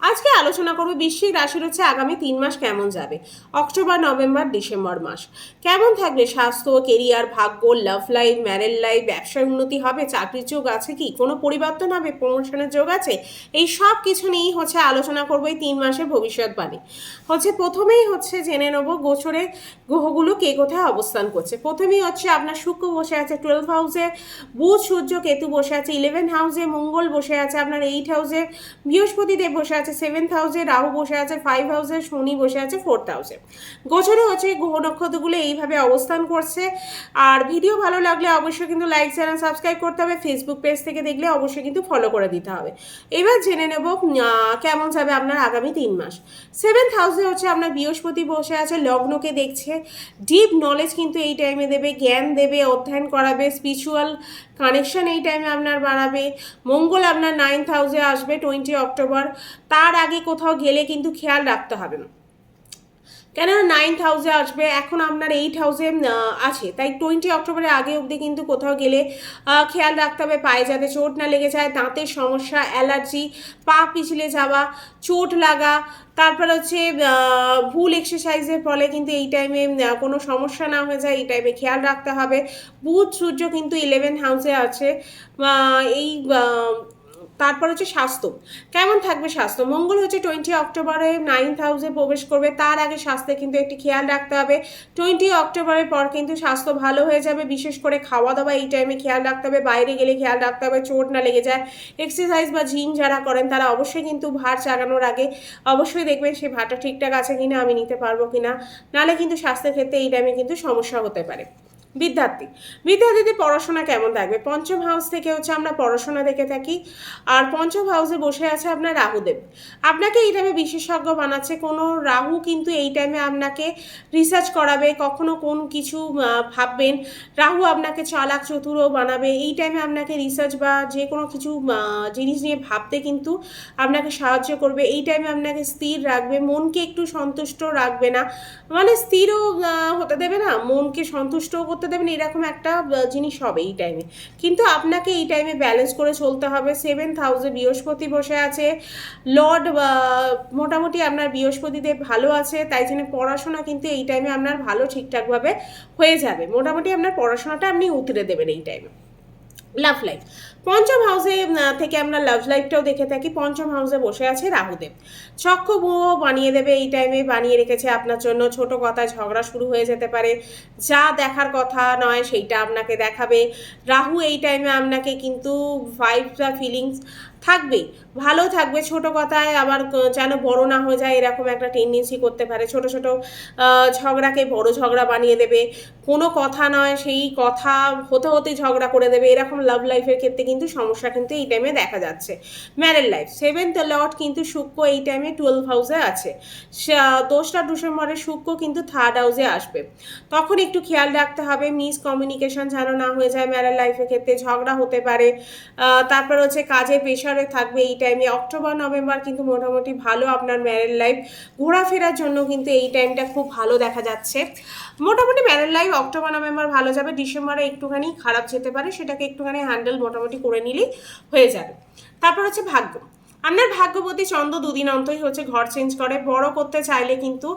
আজকে আলোচনা করব বৃশ্চিক রাশির হচ্ছে আগামী তিন মাস কেমন যাবে? অক্টোবর, নভেম্বর, ডিসেম্বর মাস। কেমন থাকবে স্বাস্থ্য কেরিয়ার ভাগ্য লাভ লাইফ ম্যারেল লাইফ ব্যবসায় উন্নতি হবে, চাকরির যোগ আছে কি? কোনো পরিবর্তন হবে? প্রমোশনের যোগ আছে? এই সব কিছু নিয়েই হচ্ছে আলোচনা করব এই তিন মাসের ভবিষ্যৎবাণী হচ্ছে প্রথমেই হচ্ছে জেনে নেব গোচরে গ্রহগুলো কে কোথায় অবস্থান করছে। প্রথমেই হচ্ছে আপনার শুক্র বসে আছে টুয়েলভ হাউসে বুধ, সূর্য, কেতু বসে আছে ইলেভেন হাউসে মঙ্গল বসে আছে আপনার এইট হাউসে বৃহস্পতি দেব বসে আছে সেভেন্থ হাউসে রাহু বসে আছে ফাইভ হাউসে শনি বসে আছে ফোর্থ হাউসে গোচরে হচ্ছে গ্রহ নক্ষত্রগুলো এইভাবে অবস্থান করছে। আর ভিডিও ভালো লাগলে অবশ্যই কিন্তু লাইক চ্যানেল সাবস্ক্রাইব করতে হবে। ফেসবুক পেজ থেকে দেখলে অবশ্যই কিন্তু ফলো করে দিতে হবে। এবার জেনে নেব কেমন যাবে আপনার আগামী তিন মাস? সেভেন্থ হাউসে হচ্ছে আপনার বৃহস্পতি বসে আছে, লগ্নকে দেখছে। ডিপ নলেজ কিন্তু এই টাইমে দেবে, জ্ঞান দেবে, অধ্যয়ন করাবে স্পিরিচুয়াল কানেকশন এই টাইমে আপনার বাড়াবে। মঙ্গল আপনার নাইন হাউসে আসবে টোয়েন্টি অক্টোবর তার আগে কোথাও গেলে কিন্তু খেয়াল রাখতে হবে। কেননা নাইন্থ হাউসে আসবে, এখন আপনার এইট হাউসে আছে। তাই টোয়েন্টি অক্টোবরের আগে অবধি কিন্তু কোথাও গেলে খেয়াল রাখতে হবে, পায়ে যাতে চোট না লেগে যায়, দাঁতের সমস্যা, অ্যালার্জি, পা পিছলে যাওয়া, চোট লাগা, তারপর হচ্ছে ভুল এক্সারসাইজের ফলে কিন্তু এই টাইমে কোনো সমস্যা না হয়ে যায়, এই টাইমে খেয়াল রাখতে হবে। বুধ, সূর্য কিন্তু ইলেভেন হাউসে আছে। এই তারপর হচ্ছে স্বাস্থ্য। কেমন থাকবে স্বাস্থ্য? মঙ্গল হচ্ছে টোয়েন্টি অক্টোবরে নাইন্থ হাউসে প্রবেশ করবে। তার আগে স্বাস্থ্যে কিন্তু একটি খেয়াল রাখতে হবে। টোয়েন্টি অক্টোবরের পর কিন্তু স্বাস্থ্য ভালো হয়ে যাবে। বিশেষ করে খাওয়া দাওয়া এই টাইমে খেয়াল রাখতে হবে। বাইরে গেলে খেয়াল রাখতে হবে। চোট না লেগে যায়। এক্সারসাইজ বা জিম যারা করেন, তারা অবশ্যই কিন্তু ভার চাগানোর আগে অবশ্যই দেখবেন সেই ভারটা ঠিকঠাক আছে কিনা, আমি নিতে পারব কিনা। নাহলে কিন্তু স্বাস্থ্যের ক্ষেত্রে এই টাইমে কিন্তু সমস্যা হতে পারে। বিদ্যার্থী। বিদ্যার্থীদের পড়াশোনা কেমন থাকবে? পঞ্চম হাউস থেকে হচ্ছে আমরা পড়াশোনা দেখে থাকি। আর পঞ্চম হাউসে বসে আছে আপনার রাহুদেব। আপনাকে এই টাইমে বিশেষজ্ঞ বানাচ্ছে। কোনো রাহু কিন্তু এই টাইমে আপনাকে রিসার্চ করাবে, কখনো কোন কিছু ভাববেন। রাহু আপনাকে চালাক, চতুরও বানাবে। এই টাইমে আপনাকে রিসার্চ বা যে কোনো কিছু জিনিস নিয়ে ভাবতে কিন্তু আপনাকে সাহায্য করবে। এই টাইমে আপনাকে স্থির রাখবে। মনকে একটু সন্তুষ্ট রাখবে না। মানে স্থিরও হতে দেবে না। মনকে সন্তুষ্টও করতে দেবেন, এরকম একটা জিনিস হবে এই টাইমে কিন্তু আপনাকে এই টাইমে ব্যালেন্স করে চলতে হবে। সেভেন হাউসে বৃহস্পতি বসে আছে। লর্ড মোটামুটি আপনার বৃহস্পতিদের ভালো আছে, তাই জন্য পড়াশোনা কিন্তু এই টাইমে আপনার ভালো ঠিকঠাকভাবে হয়ে যাবে। মোটামুটি আপনার পড়াশোনাটা আপনি উতরে দেবেন এই টাইমে লাভ লাইফ পঞ্চম হাউসে থেকে আমরা লাভ লাইফটাও দেখে থাকি। পঞ্চম হাউসে বসে আছে রাহুদেব। চক্ষ বুয়ো বানিয়ে দেবে এই টাইমে বানিয়ে রেখেছে আপনার জন্য। ছোট কথায় ঝগড়া শুরু হয়ে যেতে পারে। যা দেখার কথা নয়, সেইটা আপনাকে দেখাবে। রাহু এই টাইমে আপনাকে কিন্তু ভাইব বা ফিলিংস থাকবে ভালো থাকবে ছোট কথায়, আবার যেন বড় না হয়ে যায় এরকম একটা টেন্ডেন্সি করতে পারে। ছোট ছোট ঝগড়াকে বড় ঝগড়া বানিয়ে দেবে। কোনো কথা নয়, সেই কথা হতে হতে ঝগড়া করে দেবে। এরকম লাভ লাইফের ক্ষেত্রে কিন্তু সমস্যা কিন্তু এই টাইমে দেখা যাচ্ছে। ম্যারেড লাইফ সেভেন্থ লর্ড কিন্তু শুক্র এই টাইমে টুয়েলভ হাউসে আছে। দোসরা ডিসেম্বরে শুক্র কিন্তু থার্ড হাউসে আসবে। তখন একটু খেয়াল রাখতে হবে মিস কমিউনিকেশন যেন না হয়ে যায় ম্যারেড লাইফের ক্ষেত্রে, ঝগড়া হতে পারে। তারপর হচ্ছে কাজের প্রেশারে থাকবে এই টাইমে অক্টোবর নভেম্বর কিন্তু মোটামুটি ভালো আপনার ম্যারেড লাইফ ঘোরাফেরার জন্য কিন্তু এই টাইমটা খুব ভালো দেখা যাচ্ছে। মোটামুটি ম্যারেড লাইফ অক্টোবর নভেম্বর ভালো যাবে। ডিসেম্বরে একটুখানি খারাপ যেতে পারে, সেটাকে একটুখানি হ্যান্ডেল মোটামুটি করে নিলেই হয়ে যাবে। তারপর হচ্ছে ভাগ্য। আপনার ভাগ্যবতী চন্দ্র দুদিন অন্তই হচ্ছে ঘর চেঞ্জ করে। বড় করতে চাইলে কিন্তু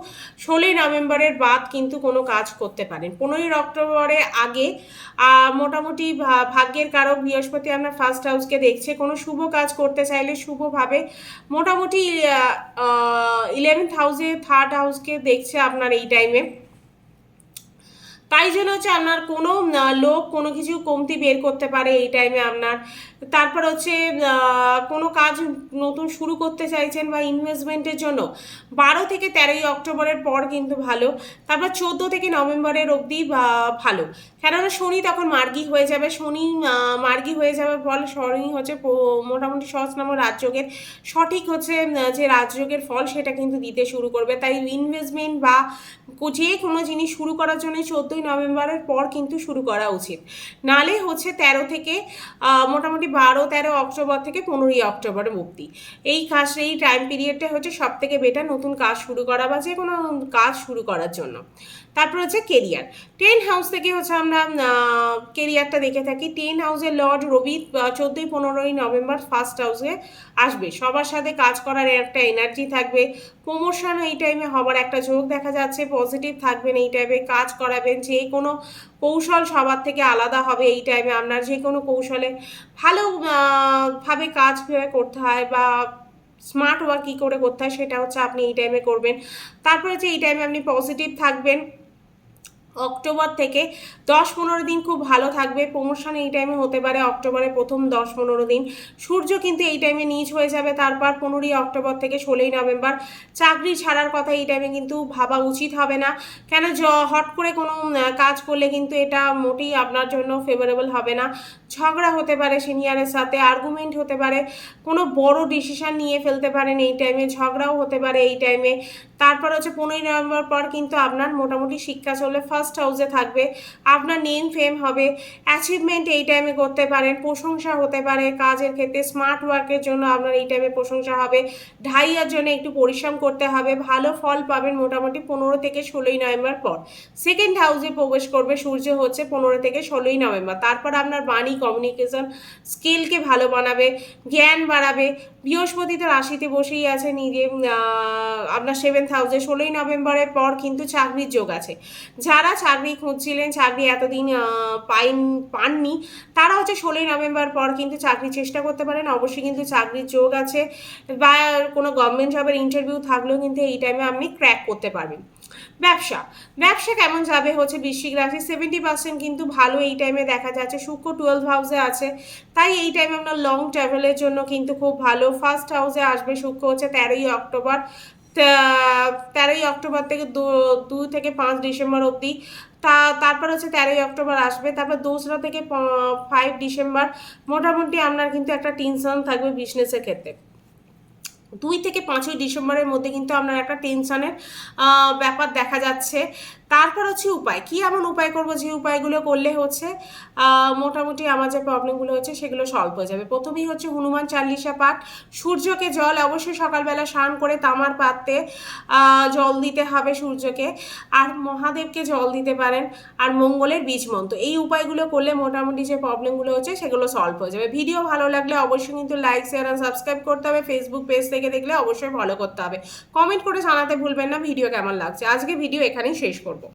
ষোলোই নভেম্বরের বাদ কিন্তু কোনো কাজ করতে পারেন। পনেরোই অক্টোবরে আগে মোটামুটি ভাগ্যের কারক বৃহস্পতি আপনার ফার্স্ট হাউসকে দেখছে। কোনো শুভ কাজ করতে চাইলে শুভভাবে মোটামুটি ইলেভেন্থ হাউসে থার্ড হাউসকে দেখছে আপনার এই টাইমে তাই জন্য হচ্ছে আপনার কোনো লোক কোনো কিছু কমতি বের করতে পারে এই টাইমে আপনার। তারপর হচ্ছে কোনো কাজ নতুন শুরু করতে চাইছেন বা ইনভেস্টমেন্টের জন্য, বারো থেকে তেরোই অক্টোবরের পর কিন্তু ভালো। তারপর চোদ্দ থেকে নভেম্বরের অবধি ভালো। কেননা শনি তখন মার্গী হয়ে যাবে। শনি মার্গি হয়ে যাবে ফল, শনি হচ্ছে মোটামুটি সহজ নাম রাজযোগের, সঠিক হচ্ছে যে রাজযোগের ফল সেটা কিন্তু দিতে শুরু করবে। তাই ইনভেস্টমেন্ট বা যে কোনো জিনিস শুরু করার জন্য চোদ্দোই নভেম্বরের পর কিন্তু শুরু করা উচিত। নালে হচ্ছে তেরো থেকে মোটামুটি বারো, তেরো অক্টোবর থেকে পনেরোই অক্টোবর অবধি। এই কাজ এই টাইম পিরিয়ডটা হচ্ছে সব থেকে বেটার নতুন কাজ শুরু করা বা যে কোনো কাজ শুরু করার জন্য। তারপর হচ্ছে কেরিয়ার। টেন হাউস থেকে হচ্ছে আমরা কেরিয়ারটা দেখে থাকি। টেন হাউসের লর্ড রবি চোদ্দোই পনেরোই নভেম্বর ফার্স্ট হাউসে আসবে। সবার সাথে কাজ করার একটা এনার্জি থাকবে। প্রমোশন এই টাইমে হবার একটা যোগ দেখা যাচ্ছে। পজিটিভ থাকবেন এই টাইমে কাজ করাবেন। যে কোনো কৌশল সবার থেকে আলাদা হবে এই টাইমে আপনার যে কোনো কৌশলে ভালো ভাবে কাজ করতে হয় বা স্মার্ট ওয়ার্ক কী করে করতে হয়, সেটা হচ্ছে আপনি এই টাইমে করবেন। তারপরে যে এই টাইমে আপনি পজিটিভ থাকবেন। অক্টোবর থেকে দশ পনেরো দিন খুব ভালো থাকবে। প্রমোশন এই টাইমে হতে পারে অক্টোবরে প্রথম দশ পনেরো দিন। সূর্য কিন্তু এই টাইমে নিচ হয়ে যাবে। তারপর পনেরোই অক্টোবর থেকে ষোলোই নভেম্বর। চাকরি ছাড়ার কথা এই টাইমে কিন্তু ভাবা উচিত হবে না। কেন হট করে কোনো কাজ করলে কিন্তু এটা মোটেই আপনার জন্য ফেভারেবল হবে না। ঝগড়া হতে পারে সিনিয়রের সাথে আর্গুমেন্ট হতে পারে, কোনো বড় ডিসিশন নিয়ে ফেলতে পারেন এই টাইমে ঝগড়াও হতে পারে এই টাইমে তারপর হচ্ছে পনেরোই নভেম্বর পর কিন্তু আপনার মোটামুটি শিক্ষা চলে ফার্স্ট হাউসে থাকবে, আপনার নেম ফেম হবে অ্যাচিভমেন্ট এই টাইমে করতে পারেন, প্রশংসা হতে পারে কাজের ক্ষেত্রে স্মার্ট ওয়ার্কের জন্য আপনার এই টাইমে প্রশংসা হবে, ঢাইয়ার জন্য একটু পরিশ্রম করতে হবে, ভালো ফল পাবেন মোটামুটি পনেরো থেকে ষোলোই নভেম্বর পর। সেকেন্ড হাউসে প্রবেশ করবে, সূর্য হচ্ছে পনেরো থেকে ষোলোই নভেম্বর। তারপর আপনার বাণী কমিউনিকেশন স্কিলকে ভালো বানাবে, জ্ঞান বাড়াবে। বৃহস্পতি তো রাশিতে বসেই আছে নিজে আপনার সেভেন্থ হাউসে ষোলোই নভেম্বরের পর কিন্তু চাকরির যোগ আছে। যারা চাকরি খুঁজছিলেন, চাকরি এতদিন পাইন, পাননি, তারা হচ্ছে ষোলোই নভেম্বর পর কিন্তু চাকরি চেষ্টা করতে পারেন। অবশ্যই কিন্তু চাকরির যোগ আছে। বা কোনো গভর্নমেন্ট জবের ইন্টারভিউ থাকলেও কিন্তু এই টাইমে আপনি ক্র্যাক করতে পারবেন। ব্যবসা। ব্যবসা কেমন যাবে হচ্ছে বৃশ্চিক রাশি? সেভেন্টি পার্সেন্ট কিন্তু ভালো এই টাইমে দেখা যাচ্ছে। শুক্র টুয়েলভ হাউসে আছে। তাই এই টাইমে আপনার লং ট্রাভেলের জন্য কিন্তু খুব ভালো। ফার্স্ট হাউসে আসবে শুক্র হচ্ছে তেরোই অক্টোবর। তেরোই অক্টোবর থেকে দু থেকে পাঁচ ডিসেম্বর অবধি। তা, তারপর হচ্ছে তেরোই অক্টোবর আসবে। তারপর দোসরা থেকে ফাইভ ডিসেম্বর। মোটামুটি আপনার কিন্তু একটা টেনশন থাকবে বিজনেসের ক্ষেত্রে। দুই থেকে পাঁচই ডিসেম্বরের মধ্যে কিন্তু আপনার একটা টেনশনের ব্যাপার দেখা যাচ্ছে। তারপর হচ্ছে উপায়। কি এমন উপায় করব যে উপায়গুলো করলে হচ্ছে মোটামুটি আমার যে প্রবলেমগুলো হচ্ছে সেগুলো সলভ হয়ে যাবে। প্রথমেই হচ্ছে হনুমান চাল্লিশা পাঠ, সূর্যকে জল অবশ্যই সকালবেলা স্নান করে তামার পাত্রে জল দিতে হবে সূর্যকে। আর মহাদেবকে জল দিতে পারেন। আর মঙ্গলের বীজ মন্ত্র। এই উপায়গুলো করলে মোটামুটি যে প্রবলেমগুলো হচ্ছে সেগুলো সলভ হয়ে যাবে। ভিডিও ভালো লাগলে অবশ্যই কিন্তু লাইক শেয়ার আর সাবস্ক্রাইব করতে হবে। ফেসবুক পেজ থেকে দেখলে অবশ্যই ফলো করতে হবে। কমেন্ট করে জানাতে ভুলবেন না। ভিডিও কেমন লাগছে? আজকে ভিডিও এখানেই শেষ করব।